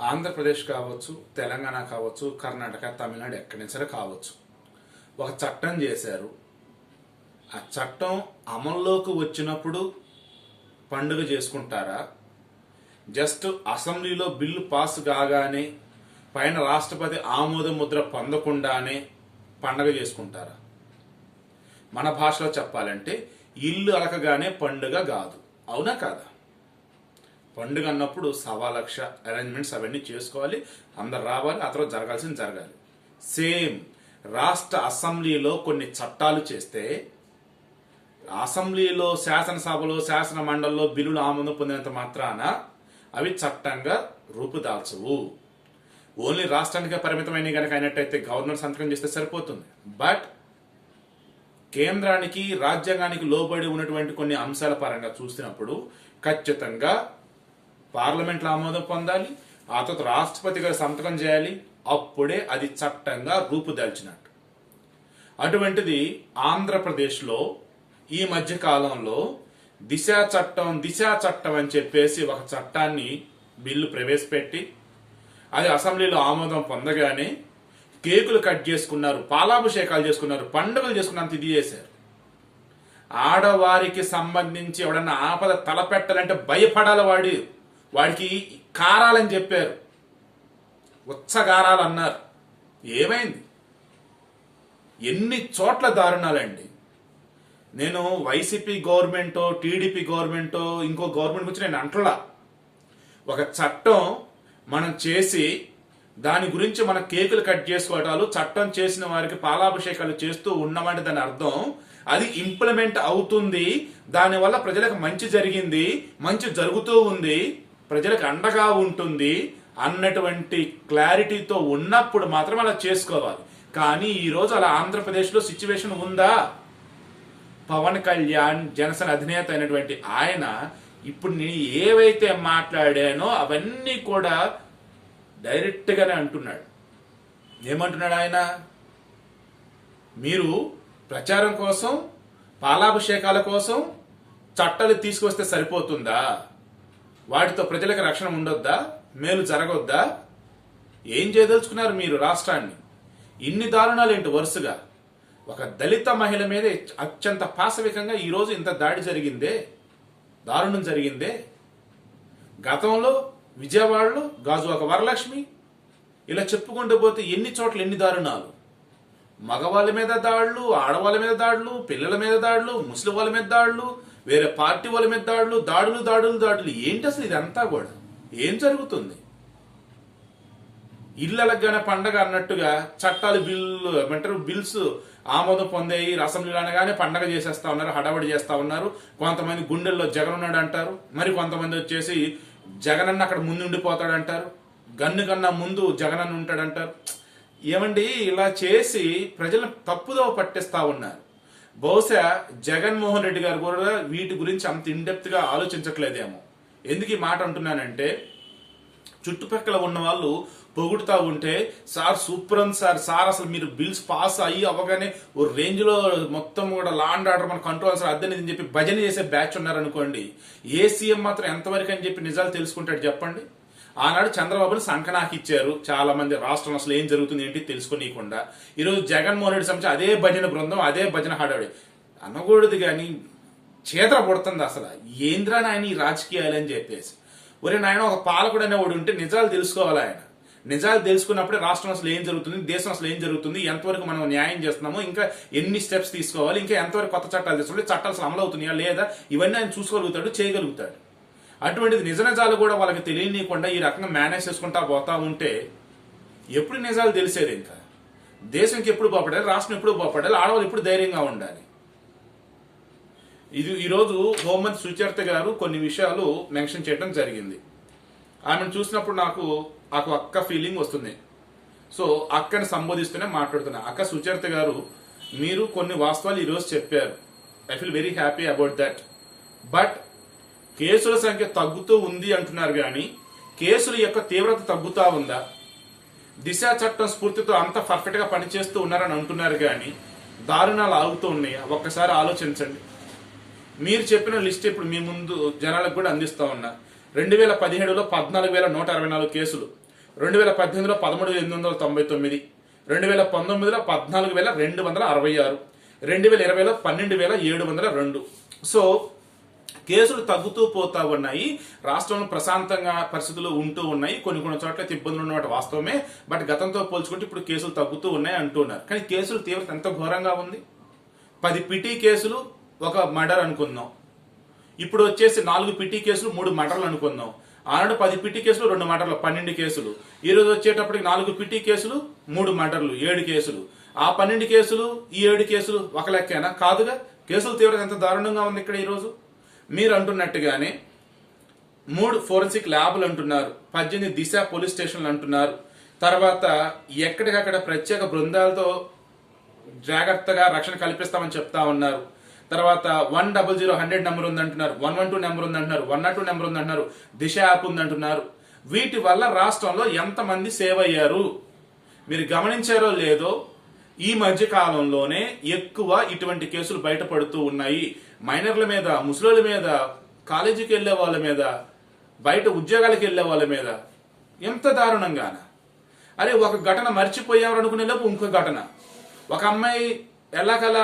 ఆంధ్రప్రదేశ్ కావచ్చు తెలంగాణ కావచ్చు కర్ణాటక తమిళనాడు ఎక్కడైనా సరే కావచ్చు. ఒక చట్టం చేశారు. ఆ చట్టం అమల్లోకి వచ్చినప్పుడు పండుగ చేసుకుంటారా? జస్ట్ అసెంబ్లీలో బిల్లు పాస్ కాగానే పైన రాష్ట్రపతి ఆమోద ముద్ర పొందకుండానే పండగ చేసుకుంటారా? మన భాషలో చెప్పాలంటే ఇల్లు అలకగానే పండుగ కాదు. అవునా కాదా? పండుగ అన్నప్పుడు సవా లక్ష అరేంజ్మెంట్స్ అవన్నీ చేసుకోవాలి. అందరు రావాలి ఆ తర్వాత జరగాల్సింది జరగాలి. సేమ్ రాష్ట్ర అసెంబ్లీలో కొన్ని చట్టాలు చేస్తే అసెంబ్లీలో శాసనసభలో శాసన మండలిలో బిల్లులు ఆమోదం పొందినంత మాత్రాన అవి చట్టంగా రూపుదాల్చవు. ఓన్లీ రాష్ట్రానికే పరిమితమైన కనుక అయినట్టయితే గవర్నర్ సంతకం చేస్తే సరిపోతుంది. బట్ కేంద్రానికి రాజ్యాంగానికి లోబడి ఉన్నటువంటి కొన్ని అంశాల పరంగా చూసినప్పుడు ఖచ్చితంగా పార్లమెంట్లో ఆమోదం పొందాలి ఆ తర్వాత రాష్ట్రపతి గారు సంతకం చేయాలి అప్పుడే అది చట్టంగా రూపుదాల్చినట్టు. అటువంటిది ఆంధ్రప్రదేశ్లో ఈ మధ్య కాలంలో దిశ చట్టం దిశ చట్టం అని చెప్పేసి ఒక చట్టాన్ని బిల్లు ప్రవేశపెట్టి అది అసెంబ్లీలో ఆమోదం పొందగానే కేకులు కట్ చేసుకున్నారు పాలాభిషేకాలు చేసుకున్నారు పండుగలు చేసుకున్నంత ఇది చేశారు. ఆడవారికి సంబంధించి ఎవడన్నా ఆపద తలపెట్టాలంటే భయపడాలి వాడి. వాడికి కారాలని చెప్పారు. ఉచ్చగారాలు అన్నారు. ఏమైంది? ఎన్ని చోట్ల దారుణాలండి. నేను వైసీపీ గవర్నమెంటో టీడీపీ గవర్నమెంటో ఇంకో గవర్నమెంట్ గురించి నేను అంటలా. ఒక చట్టం మనం చేసి దాని గురించి మన కేకులు కట్ చేసుకోవటాలు చట్టం చేసిన వారికి పాలాభిషేకాలు చేస్తూ ఉన్నామంటే దాని అర్థం అది ఇంప్లిమెంట్ అవుతుంది దానివల్ల ప్రజలకు మంచి జరిగింది మంచి జరుగుతూ ఉంది ప్రజలకు అండగా ఉంటుంది అన్నటువంటి క్లారిటీతో ఉన్నప్పుడు మాత్రం అలా చేసుకోవాలి. కానీ ఈరోజు అలా ఆంధ్రప్రదేశ్లో సిచ్యువేషన్ ఉందా? పవన్ కళ్యాణ్ జనసేన అధినేత అయినటువంటి ఆయన ఇప్పుడు నేను ఏవైతే మాట్లాడానో అవన్నీ కూడా డైరెక్ట్గానే అంటున్నాడు. ఏమంటున్నాడు ఆయన? మీరు ప్రచారం కోసం పాలాభిషేకాల కోసం చట్టాలు తీసుకొస్తే సరిపోతుందా? వాటితో ప్రజలకు రక్షణ ఉండొద్దా? మేలు జరగొద్దా? ఏం చేయదలుచుకున్నారు మీరు రాష్ట్రాన్ని? ఇన్ని దారుణాలు ఏంటి వరుసగా? ఒక దళిత మహిళ మీద అత్యంత పాశవికంగా ఈరోజు ఇంత దాడి జరిగిందే? దారుణం జరిగిందే? గతంలో విజయవాడలో గాజువాక వరలక్ష్మి. ఇలా చెప్పుకుంటూ పోతే ఎన్ని చోట్ల ఎన్ని దారుణాలు? మగవాళ్ళ మీద దాడులు ఆడవాళ్ళ మీద దాడులు పిల్లల మీద దాడులు ముసలి వాళ్ళ మీద దాడులు వేరే పార్టీ వాళ్ళ మీద దాడులు దాడులు దాడులు దాడులు. ఏంటి అసలు ఇదంతా కూడా? ఏం జరుగుతుంది? ఇళ్ళలగానే పండగ అన్నట్టుగా చట్టాలు బిల్లు ఏమంటారు బిల్స్ ఆమోదం పొందాయి అసెంబ్లీలో అనగానే పండగ చేసేస్తా ఉన్నారు హడావడి చేస్తా ఉన్నారు. కొంతమంది గుండెల్లో జగన్ ఉన్నాడు అంటారు. మరి కొంతమంది వచ్చేసి జగనన్న అక్కడ ముందు ఉండిపోతాడు అంటారు. గన్ను కన్నా ముందు జగనన్న ఉంటాడంటారు. ఏమండి ఇలా చేసి ప్రజలను తప్పుదో పట్టిస్తా ఉన్నారు. బహుశా జగన్మోహన్ రెడ్డి గారు కూడా వీటి గురించి అంత ఇండెప్త్గా ఆలోచించట్లేదేమో. ఎందుకు ఈ మాట అంటున్నానంటే చుట్టుపక్కల ఉన్న వాళ్ళు పొగుడుతా ఉంటే సార్ సూపర్ సార్. సార్ అసలు మీరు బిల్స్ పాస్ అయ్యి అవ్వగానే ఓ రేంజ్లో మొత్తం కూడా లా అండ్ ఆర్డర్ మన కంట్రోల్ సార్ అద్దెని చెప్పి భజన చేసే బ్యాచ్ ఉన్నారనుకోండి ఏ సీఎం మాత్రం ఎంతవరకు అని చెప్పి నిజాలు తెలుసుకుంటాడు చెప్పండి? ఆనాడు చంద్రబాబుని సంకనాకి ఇచ్చారు చాలా మంది రాష్ట్రం అసలు ఏం జరుగుతుంది ఏంటి తెలుసుకోనీయకుండా. ఈరోజు జగన్మోహన్ రెడ్డి సంబంధించి అదే భజన బృందం అదే భజన హడావిడి. అనకూడదు కానీ చేతర పుడుతుంది అసలు. ఏంద్రా నాయన ఈ రాజకీయాలు అని చెప్పేసి. ఒరే నాయన ఒక పాలకుడు అనేవాడు ఉంటే నిజాలు తెలుసుకోవాలి ఆయన. నిజాలు తెలుసుకున్నప్పుడే రాష్ట్రం అసలు ఏం జరుగుతుంది దేశం అసలు ఏం జరుగుతుంది ఎంతవరకు మనం న్యాయం చేస్తున్నాము ఇంకా ఎన్ని స్టెప్స్ తీసుకోవాలి ఇంకా ఎంతవరకు కొత్త చట్టాలు తీసుకోవాలి చట్టాలు అసలు అమలు అవుతున్నాయా లేదా ఇవన్నీ ఆయన చూసుకోగలుగుతాడు చేయగలుగుతాడు. అటువంటిది నిజ నిజాలు కూడా వాళ్ళకి తెలియనీయకుండా ఈ రకంగా మేనేజ్ చేసుకుంటా పోతా ఉంటే ఎప్పుడు నిజాలు తెలిసేది ఇంకా? దేశంకి ఎప్పుడు బాపడాలి రాష్ట్రం ఎప్పుడు బాపడాలి ఆడవాళ్ళు ఎప్పుడు ధైర్యంగా ఉండాలి? ఇది ఈరోజు హోంమంత్రి సుచరిత గారు కొన్ని విషయాలు మెన్షన్ చేయడం జరిగింది. ఆమెను చూసినప్పుడు నాకు నాకు అక్క ఫీలింగ్ వస్తుంది. సో అక్కని సంబోధిస్తూనే మాట్లాడుతున్నా. అక్క సుచరిత గారు మీరు కొన్ని వాస్తవాలు ఈరోజు చెప్పారు. I feel very happy about that but కేసుల సంఖ్య తగ్గుతూ ఉంది అంటున్నారు కానీ కేసుల యొక్క తీవ్రత తగ్గుతా ఉందా? దిశ చట్టం స్ఫూర్తితో అంత పర్ఫెక్ట్గా పనిచేస్తూ ఉన్నారని అంటున్నారు కానీ దారుణాలు ఆగుతూ ఉన్నాయా? ఒక్కసారి ఆలోచించండి. మీరు చెప్పిన లిస్ట్ ఇప్పుడు మీ ముందు జనాలకు కూడా అందిస్తూ ఉన్నా. రెండు వేల పదిహేడులో పద్నాలుగు వేల నూట అరవై నాలుగు కేసులు రెండు వేల పద్దెనిమిదిలో పదమూడు వేల ఎనిమిది వందల తొంభై తొమ్మిది రెండు వేల పంతొమ్మిదిలో పద్నాలుగు వేల రెండు వందల అరవై ఆరు రెండు వేల ఇరవైలో పన్నెండు వేల ఏడు వందల రెండు. సో కేసులు తగ్గుతూ పోతా ఉన్నాయి. రాష్ట్రంలో ప్రశాంతంగా పరిస్థితులు ఉంటూ ఉన్నాయి. కొన్ని కొన్ని చోట్ల ఇబ్బందులు ఉన్నమాట వాస్తవమే. బట్ గతంతో పోల్చుకుంటే ఇప్పుడు కేసులు తగ్గుతూ ఉన్నాయి అంటున్నారు. కానీ కేసులు తీవ్రత ఎంత ఘోరంగా ఉంది? పది పిటి కేసులు ఒక మర్డర్ అనుకుందాం. ఇప్పుడు వచ్చేసి నాలుగు పిటి కేసులు మూడు మర్డర్లు అనుకుందాం. ఆనాడు పది పిటి కేసులు రెండు మర్డర్లు పన్నెండు కేసులు. ఈ రోజు వచ్చేటప్పటికి నాలుగు పిటి కేసులు మూడు మర్డర్లు ఏడు కేసులు. ఆ పన్నెండు కేసులు ఈ ఏడు కేసులు ఒక లెక్కేనా? కాదుగా? కేసుల తీవ్రత ఎంత దారుణంగా ఉంది ఇక్కడ ఈరోజు మీరు అంటున్నట్టుగానే మూడు ఫోరెన్సిక్ ల్యాబ్లు అంటున్నారు పద్దెనిమిది దిశ పోలీస్ స్టేషన్లు అంటున్నారు. తర్వాత ఎక్కడికక్కడ ప్రత్యేక బృందాలతో జాగ్రత్తగా రక్షణ కల్పిస్తామని చెప్తా ఉన్నారు. తర్వాత one double zero hundred number ఉందంటున్నారు వన్ వన్ టూ నెంబర్ ఉందంటున్నారు వన్ నాట్ టూ నెంబర్ ఉందంటున్నారు దిశ యాప్ ఉందంటున్నారు. వీటి వల్ల రాష్ట్రంలో ఎంతమంది సేవ్ అయ్యారు? మీరు గమనించారో లేదో ఈ మధ్య కాలంలోనే ఎక్కువ ఇటువంటి కేసులు బయటపడుతూ ఉన్నాయి. మైనర్ల మీద ముసలోళ్ళ మీద కాలేజీకి వెళ్ళే వాళ్ళ మీద బయట ఉద్యోగాలకు వెళ్ళే వాళ్ళ మీద. ఎంత దారుణంగాన? అరే ఒక ఘటన మర్చిపోయారు అనుకునే లోపు ఇంకో ఘటన. ఒక అమ్మాయి ఎలాగలా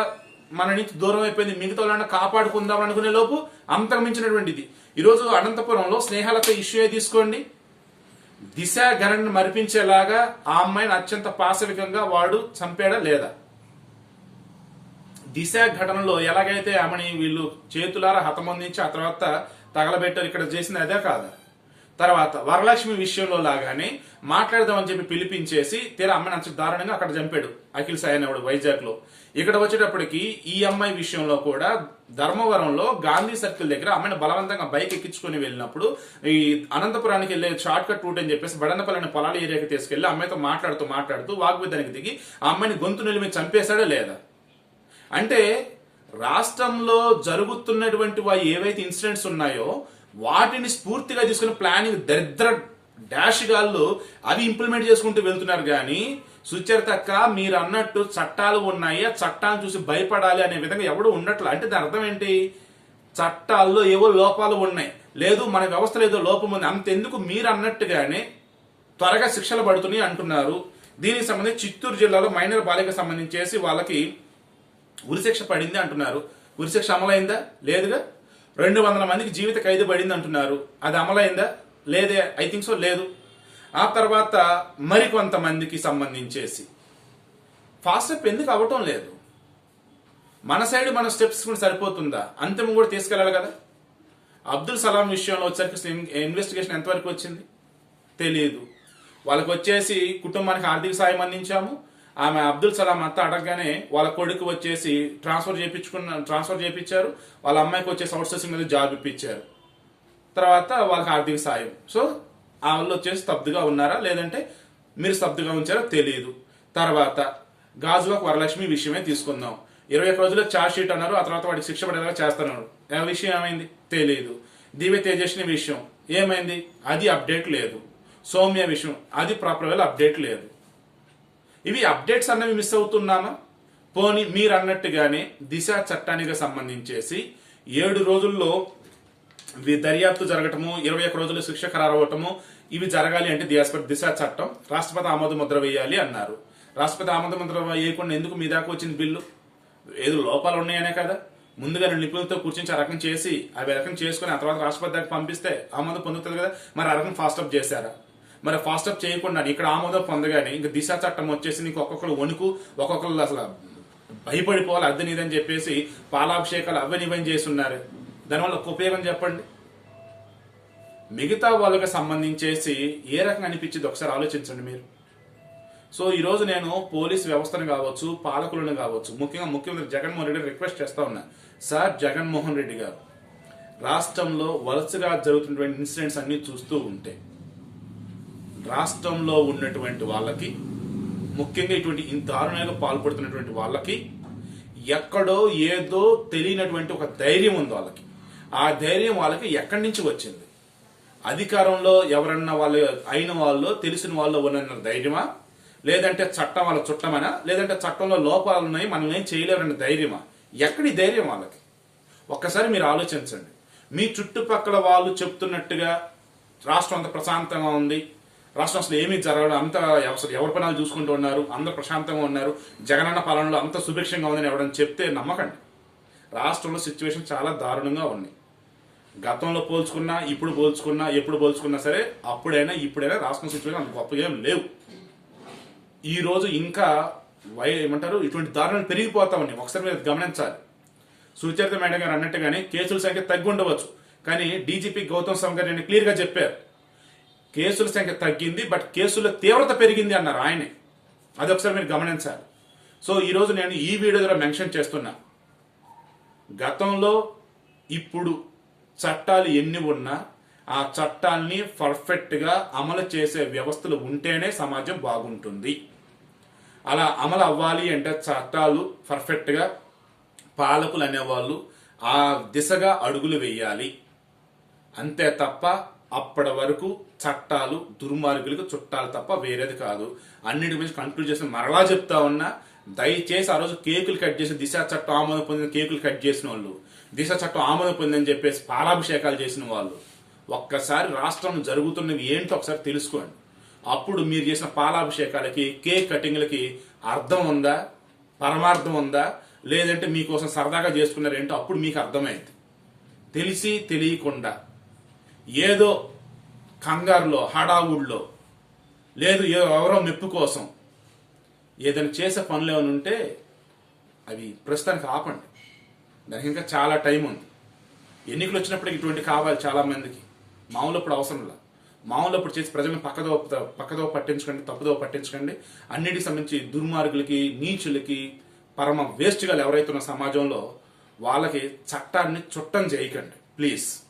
మన నుంచి దూరం అయిపోయింది మిగతా వాళ్ళని కాపాడుకుందాం అనుకునే లోపు అంతకమించినటువంటిది ఈరోజు అనంతపురంలో స్నేహాలతో ఇష్యూ తీసుకోండి. దిశ గణను మరిపించేలాగా ఆ అమ్మాయిని అత్యంత పాశవికంగా వాడు చంపాడా లేదా? దిశ ఘటనలో ఎలాగైతే ఆమెని వీళ్ళు చేతులారా హతమందించి ఆ తర్వాత తగలబెట్టారు ఇక్కడ చేసింది అదే కాదు. తర్వాత వరలక్ష్మి విషయంలో లాగానే మాట్లాడదామని చెప్పి పిలిపించేసి తీరా అమ్మని అంత దారుణంగా అక్కడ చంపాడు అఖిల్ సాయి అనేవాడు వైజాగ్లో ఇక్కడ వచ్చేటప్పటికి ఈ అమ్మాయి విషయంలో కూడా ధర్మవరంలో గాంధీ సర్కిల్ దగ్గర అమ్మాయిని బలవంతంగా బైక్ ఎక్కించుకొని వెళ్ళినప్పుడు ఈ అనంతపురానికి వెళ్ళే షార్ట్ కట్ రూట్ అని చెప్పేసి బడనపల్లిని పొలాల ఏరియాకి తీసుకెళ్ళి అమ్మాయితో మాట్లాడుతూ మాట్లాడుతూ వాగ్విధానికి దిగి ఆ అమ్మాయిని గొంతు నిలిమి చంపేశాడా లేదా? అంటే రాష్ట్రంలో జరుగుతున్నటువంటి ఏవైతే ఇన్సిడెంట్స్ ఉన్నాయో వాటిని స్ఫూర్తిగా తీసుకుని ప్లానింగ్ దరిద్ర డాష్ గాళ్ళు అవి ఇంప్లిమెంట్ చేసుకుంటూ వెళ్తున్నారు కానీ సుచరితక్క మీరు అన్నట్టు చట్టాలు ఉన్నాయి ఆ చట్టాలను చూసి భయపడాలి అనే విధంగా ఎవడు ఉన్నట్లు అంటే దాని అర్థం ఏంటి? చట్టాల్లో ఏవో లోపాలు ఉన్నాయి. లేదు మన వ్యవస్థలో ఏదో లోపం ఉంది. అంతెందుకు మీరు అన్నట్టుగానే త్వరగా శిక్షలు పడుతున్నాయి అంటున్నారు. దీనికి సంబంధించి చిత్తూరు జిల్లాలో మైనర్ బాలిక సంబంధించేసి వాళ్ళకి ఉరిశిక్ష పడింది అంటున్నారు. ఉరిశిక్ష అమలైందా? లేదుగా. రెండు వందల మందికి జీవిత ఖైదు పడింది అంటున్నారు. అది అమలైందా? లేదే. ఐ థింక్ సో లేదు. ఆ తర్వాత మరికొంతమందికి సంబంధించేసి. ఫాస్ట్ స్టెప్ ఎందుకు అవ్వటం లేదు? మన సైడ్ మన స్టెప్స్ కూడా సరిపోతుందా? అంతిమం కూడా తీసుకెళ్ళాలి కదా. అబ్దుల్ సలాం విషయంలో వచ్చేసరికి ఇన్వెస్టిగేషన్ ఎంతవరకు వచ్చింది? తెలియదు వాళ్ళకి వచ్చేసి కుటుంబానికి ఆర్థిక సాయం అందించాము. ఆమె అబ్దుల్ సలాం అంతా అడగగానే వాళ్ళ కొడుకు వచ్చేసి ట్రాన్స్ఫర్ చేయించుకున్న ట్రాన్స్ఫర్ చేయించారు. వాళ్ళ అమ్మాయికి వచ్చేసి అవుట్ సోర్సింగ్ మీద జాబ్ ఇప్పించారు. తర్వాత వాళ్ళకి ఆర్థిక సాయం. సో ఆ వాళ్ళు వచ్చేసి స్తబ్దుగా ఉన్నారా? లేదంటే మీరు స్తబ్దుగా ఉంచారో తెలియదు తర్వాత గాజువాక్ వరలక్ష్మి విషయమే తీసుకుందాం. ఇరవై ఒక రోజుల్లో ఛార్జ్ షీట్ అన్నారు. ఆ తర్వాత వాడికి శిక్ష పడేలా చేస్తున్నారు. ఆ విషయం ఏమైంది? తెలియదు దివ్య తేజస్ని విషయం ఏమైంది? అది అప్డేట్ లేదు. సౌమ్య విషయం. అది ప్రాపర్ వేళ అప్డేట్ లేదు. ఇవి అప్డేట్స్ అన్నవి మిస్ అవుతున్నామా? పోని మీరు అన్నట్టుగానే దిశ చట్టానికి సంబంధించేసి ఏడు రోజుల్లో దర్యాప్తు జరగటము ఇరవై ఒక్క రోజులు శిక్ష ఖరారవటము ఇవి జరగాలి అంటే దిశ దిశ చట్టం రాష్ట్రపతి ఆమోద ముద్ర వేయాలి అన్నారు. రాష్ట్రపతి ఆమోద ముద్ర వేయకుండా ఎందుకు మీ దాకా వచ్చింది బిల్లు? ఏదో లోపాలు ఉన్నాయనే కదా. ముందుగా రెండు నిపుణులతో కూర్చొని ఆ రకం చేసి అవి రకం చేసుకుని ఆ తర్వాత రాష్ట్రపతి దాకా పంపిస్తే ఆమోదం పొందుతుంది కదా. మరి ఆ రకం ఫాస్ట్ అప్ చేశారా? మరి ఫాస్ట్ అప్ చేయకుండా ఇక్కడ ఆమోదం పొందగానే ఇంకా దిశ చట్టం వచ్చేసి నీకు ఒక్కొక్కరు వణుకు ఒక్కొక్కరు అసలు భయపడిపోవాలి అద్దె ఇదని చెప్పేసి పాలాభిషేకాలు అవని చేసి చేస్తున్నారు. దానివల్ల ఒక ఉపయోగం చెప్పండి. మిగతా వాళ్ళకి సంబంధించేసి ఏ రకంగా అనిపించింది ఒకసారి ఆలోచించండి మీరు. సో ఈరోజు నేను పోలీస్ వ్యవస్థను కావచ్చు పాలకులను కావచ్చు ముఖ్యంగా ముఖ్యమంత్రి జగన్మోహన్ రెడ్డి రిక్వెస్ట్ చేస్తా ఉన్నా. సార్ జగన్మోహన్ రెడ్డి గారు రాష్ట్రంలో వరుసగా జరుగుతున్నటువంటి ఇన్సిడెంట్స్ అన్ని చూస్తూ ఉంటే రాష్ట్రంలో ఉన్నటువంటి వాళ్ళకి ముఖ్యంగా ఇటువంటి ఇంత దారుణంగా పాల్పడుతున్నటువంటి వాళ్ళకి ఎక్కడో ఏదో తెలియనటువంటి ఒక ధైర్యం ఉంది వాళ్ళకి. ఆ ధైర్యం వాళ్ళకి ఎక్కడి నుంచి వచ్చింది? అధికారంలో ఎవరన్నా వాళ్ళు అయిన వాళ్ళు తెలిసిన వాళ్ళు ఉన్న ధైర్యమా? లేదంటే చట్టం వాళ్ళ చుట్టమనా? లేదంటే చట్టంలో లోపాలు ఉన్నాయి మనం ఏం చేయలేరన్న ధైర్యమా? ఎక్కడి ధైర్యం వాళ్ళకి? ఒక్కసారి మీరు ఆలోచించండి. మీ చుట్టుపక్కల వాళ్ళు చెప్తున్నట్టుగా రాష్ట్రం అంత ప్రశాంతంగా ఉంది. రాష్ట్రం అసలు ఏమీ జరగడం అంత అసలు ఎవరి పనాలు చూసుకుంటూ ఉన్నారు అందరూ ప్రశాంతంగా ఉన్నారు జగనన్న పాలనలో అంత సుభిక్షంగా ఉందని ఎవడని చెప్తే నమ్మకండి. రాష్ట్రంలో సిచ్యువేషన్ చాలా దారుణంగా ఉంది. గతంలో పోల్చుకున్నా ఇప్పుడు పోల్చుకున్నా ఎప్పుడు పోల్చుకున్నా సరే అప్పుడైనా ఇప్పుడైనా రాష్ట్రం సిచ్యువేషన్ అంత గొప్పగా ఏం లేవు. ఈరోజు ఇంకా వై ఏమంటారు ఇటువంటి దారుణాలు పెరిగిపోతా ఉన్నాయి. ఒకసారి మీరు గమనించాలి. సుచరిత మేడం గారు అన్నట్టుగానే కేసుల సంఖ్య తగ్గి ఉండవచ్చు కానీ డీజీపీ గౌతమ్ సమ్ గారు నేను క్లియర్గా చెప్పారు. కేసుల సంఖ్య తగ్గింది బట్ కేసుల తీవ్రత పెరిగింది అన్నారు ఆయనే. అది ఒకసారి మీరు గమనించాలి. సో ఈరోజు నేను ఈ వీడియో ద్వారా మెన్షన్ చేస్తున్నా. గతంలో ఇప్పుడు చట్టాలు ఎన్ని ఉన్నా ఆ చట్టాల్ని పర్ఫెక్ట్గా అమలు చేసే వ్యవస్థలు ఉంటేనే సమాజం బాగుంటుంది. అలా అమలు అవ్వాలి అంటే చట్టాలు పర్ఫెక్ట్గా పాలకులు అనేవాళ్ళు ఆ దిశగా అడుగులు వేయాలి. అంతే తప్ప అప్పటి వరకు చట్టాలు దుర్మార్గులకు చుట్టాలు తప్ప వేరేది కాదు. అన్నిటి గురించి కంక్లూడ్ చేసిన మరలా చెప్తా ఉన్నా దయచేసి ఆ రోజు కేకులు కట్ చేసి దిశ చట్టం ఆమోదం పొందిన కేకులు కట్ చేసిన వాళ్ళు దిశ చట్టం ఆమోదం పొందని చెప్పేసి పాలాభిషేకాలు చేసిన వాళ్ళు ఒక్కసారి రాష్ట్రం జరుగుతున్నవి ఏంటో ఒకసారి తెలుసుకోండి. అప్పుడు మీరు చేసిన పాలాభిషేకాలకి కేక్ కటింగ్లకి అర్థం ఉందా? పరమార్థం ఉందా? లేదంటే మీకోసం సరదాగా చేసుకున్నారేంటో అప్పుడు మీకు అర్థమైంది. తెలిసి తెలియకుండా ఏదో కంగారులో హడావుడిలో లేదు ఎవరో మెప్పు కోసం ఏదైనా చేసే పనులు ఏమైనా ఉంటే అవి ప్రస్తుతానికి ఆపండి. దానికి ఇంకా చాలా టైం ఉంది. ఎన్నికలు వచ్చినప్పటికి ఇటువంటి కావాలి చాలా మందికి మామూలు అప్పుడు అవసరం లేదు. మామూలు అప్పుడు చేసి ప్రజలను పక్కదో పక్కదో పట్టించకండి తప్పుదో పట్టించకండి. అన్నిటికి సంబంధించి దుర్మార్గులకి నీచులకి పరమ వేస్ట్గా ఎవరైతే ఉన్న సమాజంలో వాళ్ళకి చట్టాన్ని చుట్టం చేయకండి ప్లీజ్.